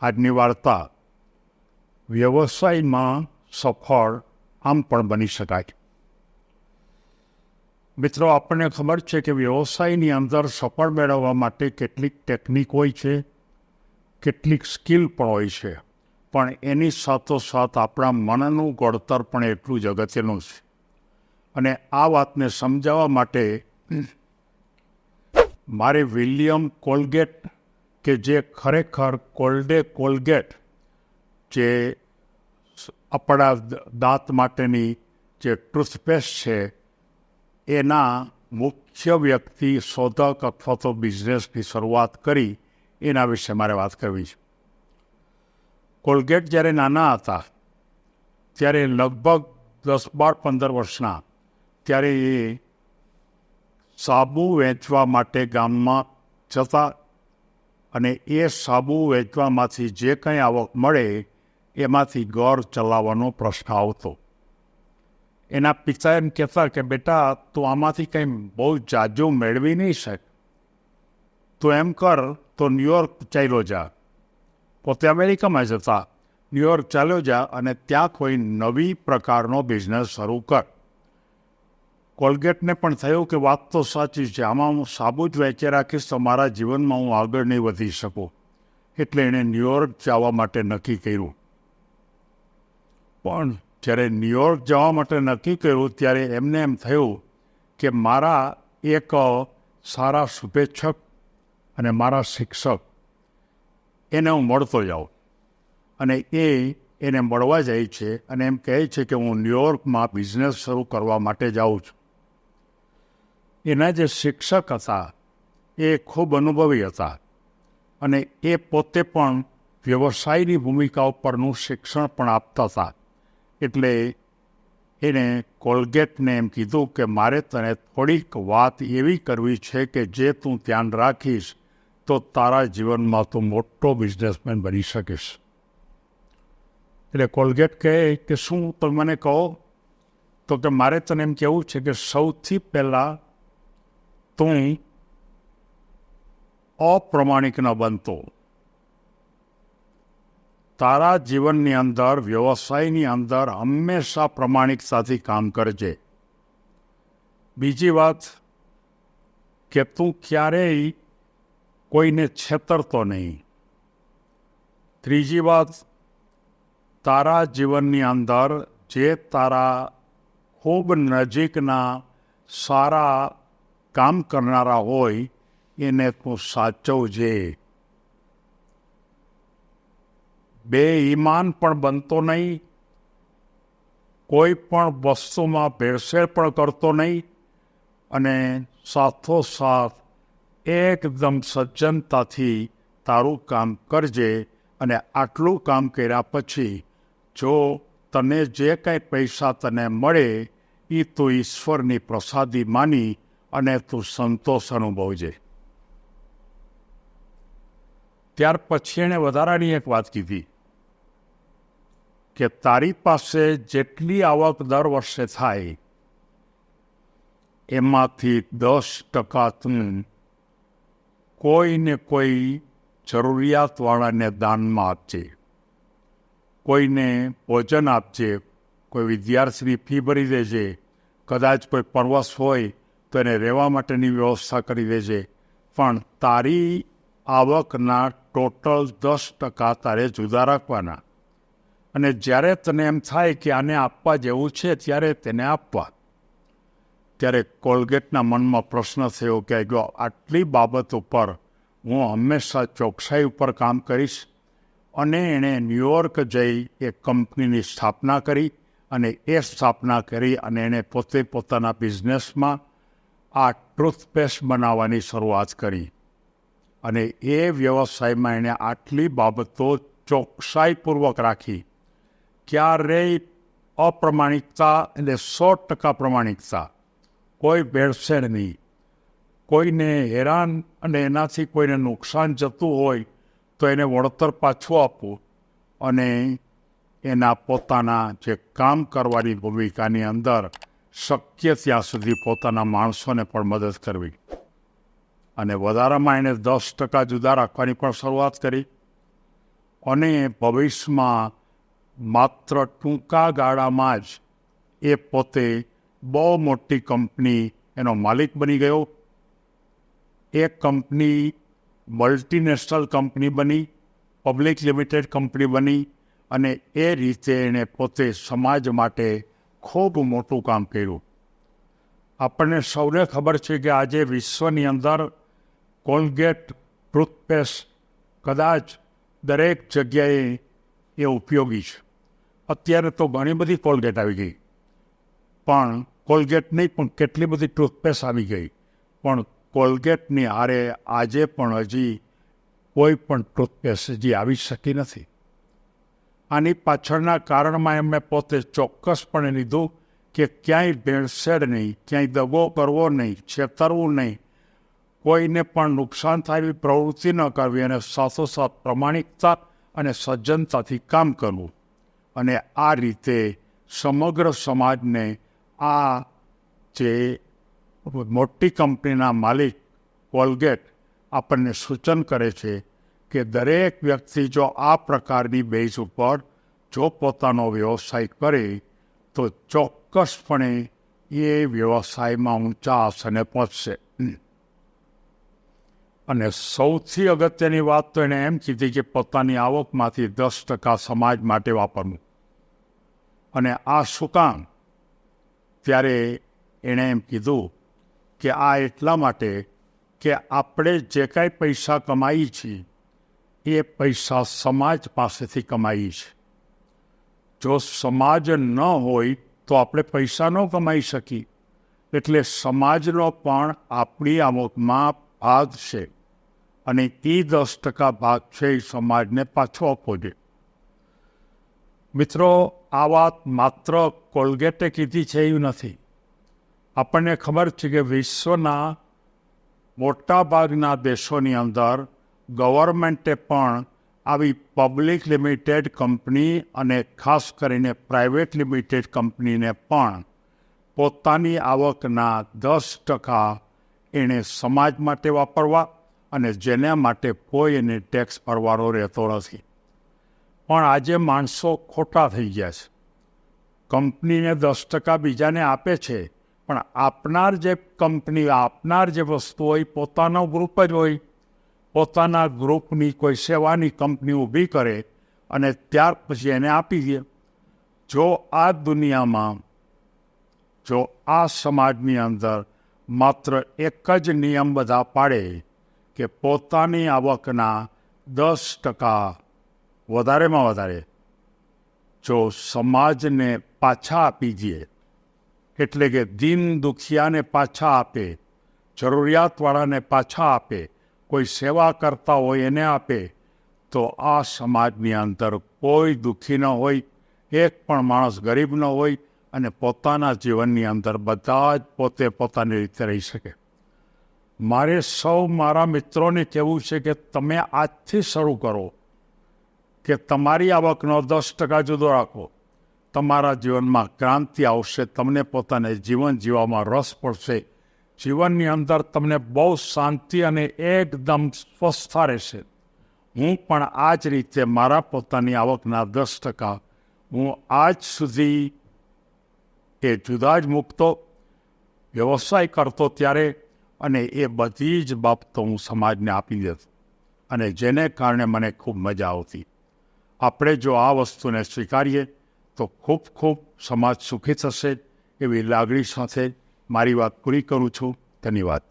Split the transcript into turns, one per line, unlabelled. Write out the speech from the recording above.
આજની વાર્તા વ્યવસાયમાં સફળ આમ પણ બની શકાય. મિત્રો, આપણને ખબર છે કે વ્યવસાયની અંદર સફળ મેળવવા માટે કેટલીક ટેકનિક હોય છે, કેટલીક સ્કિલ પણ હોય છે, પણ એની સાથોસાથ આપણા મનનું ઘડતર પણ એટલું જ અગત્યનું છે. અને આ વાતને સમજાવવા માટે મારે વિલિયમ કોલગેટ કે જે ખરેખર કોલ્ડે કોલગેટ, જે આપણા દાંત માટેની જે ટૂથપેસ્ટ છે, એના મુખ્ય વ્યક્તિ, શોધક અથવા તો બિઝનેસની શરૂઆત કરી, એના વિશે મારે વાત કરવી છે. કોલગેટ જ્યારે નાના હતા, ત્યારે લગભગ દસ બાર પંદર વર્ષના, ત્યારે એ સાબુ વેચવા માટે ગામમાં જતા અને એ સાબુ વેચવામાંથી જે કંઈ આવક મળે, એમાંથી ઘર ચલાવવાનો પ્રશ્ન આવતો. એના પિતા એમ કહેતા કે, બેટા, તું આમાંથી કંઈ બહુ જાજુ મેળવી નહીં શક. તો એમ કર, તો ન્યુયોર્ક ચાલ્યો જા. પોતે અમેરિકામાં જતા. ન્યુયોર્ક ચાલ્યો જા અને ત્યાં કોઈ નવી પ્રકારનો બિઝનેસ શરૂ કર. કોલગેટને પણ થયું કે વાત તો સાચી છે. આમાં હું સાબુ જ વેચી રાખીશ તો મારા જીવનમાં હું આગળ નહીં વધી શકું. એટલે એણે ન્યુયોર્ક જવા માટે નક્કી કર્યું. પણ જ્યારે ન્યુયોર્ક જવા માટે નક્કી કર્યું, ત્યારે એમને એમ થયું કે મારા એક સારા શુભેચ્છક અને મારા શિક્ષક, એને હું મળતો જાઉં. અને એ એને મળવા જાય છે અને એમ કહે છે કે હું ન્યુયોર્કમાં બિઝનેસ શરૂ કરવા માટે જાઉં છું. એના જે શિક્ષક હતા, એ ખૂબ અનુભવી હતા અને એ પોતે પણ વ્યવસાયની ભૂમિકા ઉપરનું શિક્ષણ પણ આપતા હતા. એટલે એને કોલગેટને એમ કીધું કે, મારે તને થોડીક વાત એવી કરવી છે કે જે તું ધ્યાન રાખીશ, તો તારા જીવનમાં તું મોટો બિઝનેસમેન બની શકીશ. એટલે કોલગેટ કહે કે, શું તમે મને કહો? તો કે, મારે તને એમ કહેવું છે કે સૌથી પહેલાં તું અપ્રમાણિક ન બનતો તારા જીવનની અંદર વ્યવસાયની અંદર હંમેશા પ્રમાણિકતાથી કામ કરજે બીજી વાત કે તું ક્યારેય કોઈને છેતરતો નહીં ત્રીજી વાત તારા જીવનની અંદર જે તારા ખૂબ નજીકના સારા કામ કરનારા હોય, એને તું સાચવજે. બે ઈમાન પણ બનતો નહીં, કોઈ પણ વસ્તુમાં ભેળસેળ પણ કરતો નહીં, અને સાથોસાથ એકદમ સજ્જનતાથી તારું કામ કરજે અને આટલું કામ કર્યા પછી જો તને જે કાંઈ પૈસા તને મળે એ તો ઈશ્વરની પ્રસાદી માની અને તું સંતોષ અનુભવજે ત્યાર પછી એણે વધારાની એક વાત કીધી કે તારી પાસે જેટલી આવક દર વર્ષે થાય, એમાંથી દસ ટકા તું કોઈને કોઈ જરૂરિયાતવાળાને દાનમાં આપજે, કોઈને ભોજન આપજે, કોઈ વિદ્યાર્થીની ફી ભરી દેજે, કદાચ કોઈ પરવસ હોય તો એને રહેવા માટેની વ્યવસ્થા કરી દેજે. પણ તારી આવકના ટોટલ દસ ટકા તારે જુદા રાખવાના. અને જ્યારે તને એમ થાય કે આને આપવા જેવું છે, ત્યારે તેને આપવા. ત્યારે કોલગેટના મનમાં પ્રશ્ન થયો કે જો આટલી બાબત ઉપર હું હંમેશા ચોકસાઈ ઉપર કામ કરીશ. અને એણે ન્યુયોર્ક જઈ એ કંપનીની સ્થાપના કરી અને એ સ્થાપના કરી અને એણે પોતે પોતાના બિઝનેસમાં આ ટૂથપેસ્ટ બનાવવાની શરૂઆત કરી. અને એ વ્યવસાયમાં એણે આટલી બાબતો ચોકસાઈપૂર્વક રાખી. ક્યારેય અપ્રમાણિકતા એટલે સો ટકા પ્રમાણિકતા કોઈ ભેળસેળ નહીં. કોઈને હેરાન અને એનાથી કોઈને નુકસાન જતું હોય તો એને વળતર પાછું આપવું અને એના પોતાના જે કામ કરવાની ભૂમિકાની અંદર શક્ય ત્યાં સુધી પોતાના માણસોને પણ મદદ કરવી. અને વધારામાં એણે દસ ટકા જુદા રાખવાની પણ શરૂઆત કરી. અને ભવિષ્યમાં માત્ર ટૂંકા ગાળામાં જ એ પોતે બહુ મોટી કંપની એનો માલિક બની ગયો. એ કંપની મલ્ટીનેશનલ કંપની બની પબ્લિક લિમિટેડ કંપની બની અને એ રીતે એણે પોતે સમાજ માટે ખૂબ મોટું કામ કર્યું. આપણને સૌને ખબર છે કે આજે વિશ્વની અંદર કોલગેટ, ટૂથપેસ્ટ, કદાચ દરેક જગ્યાએ એ ઉપયોગી છે. અત્યારે તો ઘણી બધી કોલગેટ આવી ગઈ. પણ કોલગેટ નહીં, પણ કેટલી બધી ટૂથપેસ્ટ આવી ગઈ. પણ કોલગેટની હારે આજે પણ હજી કોઈ પણ ટૂથપેસ્ટ હજી આવી શકી નથી. આની પાછળના કારણમાં એમણે પોતે ચોક્કસપણે લીધું કે ક્યાંય ભેળસેળ નહીં, ક્યાંય દગો કરવો નહીં, છેતરવું નહીં. કોઈને પણ નુકસાન થાય પ્રવૃત્તિ ન કરવી અને સાથોસાથ પ્રમાણિકતા અને સજ્જનતાથી કામ કરવું. અને આ રીતે સમગ્ર સમાજને આ જે મોટી કંપનીના માલિક કોલગેટ આપણને સૂચન કરે છે કે દરેક વ્યક્તિ જો આ પ્રકારની બેઝ ઉપર જો પોતાનો વ્યવસાય કરે, તો ચોક્કસપણે એ વ્યવસાયમાં ઊંચા આસને પહોંચશે. અને સૌથી અગત્યની વાત તો એણે એમ કીધી કે પોતાની આવકમાંથી દસ ટકા સમાજ માટે વાપરવું. અને આ શું કામ? ત્યારે એણે એમ કીધું કે આ એટલા માટે કે આપણે જે કાંઈ પૈસા કમાઈએ છીએ એ પૈસા સમાજ પાસેથી કમાઈએ છીએ જો સમાજ ન હોય તો આપણે પૈસા ન કમાઈ શકીએ. એટલે સમાજનો પણ આપણી આવકમાં ભાગ છે. અને એ દસ ટકા ભાગ છે એ સમાજને પાછો આપવો જોઈએ. મિત્રો, આ વાત માત્ર કોલગેટે કીધી છે એવું નથી. આપણને ખબર છે કે વિશ્વના મોટાભાગના દેશોની અંદર ગવર્મેન્ટે પણ આવી પબ્લિક લિમિટેડ કંપની અને ખાસ કરીને પ્રાઇવેટ લિમિટેડ કંપનીને પણ પોતાની આવકના દસ ટકા એણે સમાજ માટે વાપરવા અને જેના માટે કોઈ એને ટેક્સ ભરવાનો રહેતો નથી. પણ આજે માણસો ખોટા થઈ ગયા છે. કંપનીને દસ ટકા બીજાને આપે છે, પણ આપનાર જે કંપની, આપનાર જે વસ્તુ હોય, પોતાનો ગ્રુપ જ હોય પોતાના ગ્રુપની કોઈ સેવાની કંપની ઊભી કરે અને ત્યાર પછી એને આપી દે. જો આ દુનિયામાં, જો આ સમાજની અંદર માત્ર એક જ નિયમ બધા પાડે કે પોતાની આવકના દસ ટકા વધારેમાં વધારે, જો સમાજને પાછા આપી દઈએ એટલે કે દિન દુખિયાને પાછા આપે, જરૂરિયાતવાળાને પાછા આપે કોઈ સેવા કરતા હોય એને આપે, તો આ સમાજની અંદર કોઈ દુઃખી ન હોય, એક પણ માણસ ગરીબ ન હોય અને પોતાના જીવનની અંદર બધા જ પોતે પોતાની રીતે રહી શકે. મારે સૌ મારા મિત્રોને કહેવું છે કે તમે આજથી શરૂ કરો કે તમારી આવકનો દસ ટકા જુદો રાખો. તમારા જીવનમાં ક્રાંતિ આવશે, તમને પોતાને જીવન જીવવામાં રસ પડશે. જીવનની અંદર તમને બહુ શાંતિ અને એકદમ સ્વસ્થ રહેશે હું પણ આ જ રીતે મારા પોતાની આવકના દસ ટકા હું આજ સુધી એ જુદા જ મૂકતો, વ્યવસાય કરતો ત્યારે અને એ બધી જ બાબતો હું સમાજને આપી દેતો અને જેને કારણે મને ખૂબ મજા આવતી. આપણે જો આ વસ્તુને સ્વીકારીએ તો ખૂબ ખૂબ સમાજ સુખી થશે એવી લાગણી સાથે મારી વાત પૂરી કરું છું. ધન્યવાદ.